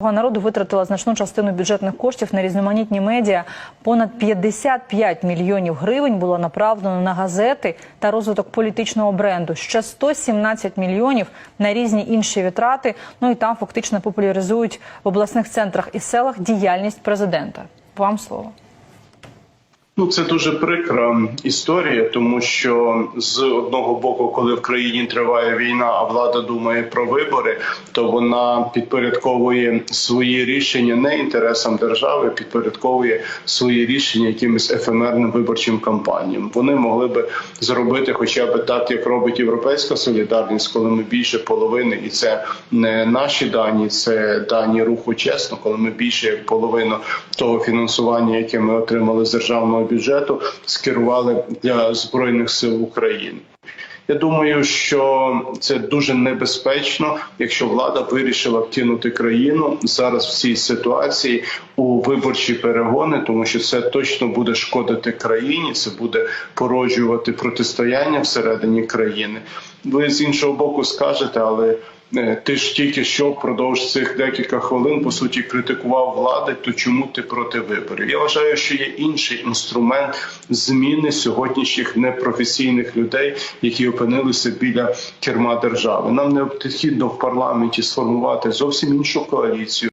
«Слуга народу витратила значну частину бюджетних коштів на різноманітні медіа. Понад 55 мільйонів гривень було направлено на газети та розвиток політичного бренду. Ще 117 мільйонів на різні інші витрати. Ну і там фактично популяризують в обласних центрах і селах діяльність президента. Вам слово. Ну, це дуже прикра історія, тому що з одного боку, коли в країні триває війна, а влада думає про вибори, то вона підпорядковує свої рішення не інтересам держави, підпорядковує свої рішення якимось ефемерним виборчим кампаніям. Вони могли би зробити, хоча б так, як робить європейська солідарність, коли ми більше половини, і це не наші дані, це дані руху чесно, коли ми більше як половину того фінансування, яке ми отримали з державного бюджету, скерували для збройних сил України. Я думаю, що це дуже небезпечно, якщо влада вирішила втягнути країну зараз в цій ситуації у виборчі перегони, тому що це точно буде шкодити країні, це буде породжувати протистояння всередині країни. Ви з іншого боку скажете, але ти ж тільки що впродовж цих декілька хвилин по суті критикував влади, то чому ти проти виборів? Я вважаю, що є інший інструмент зміни сьогоднішніх непрофесійних людей, які опинилися біля керма держави. Нам необхідно в парламенті сформувати зовсім іншу коаліцію.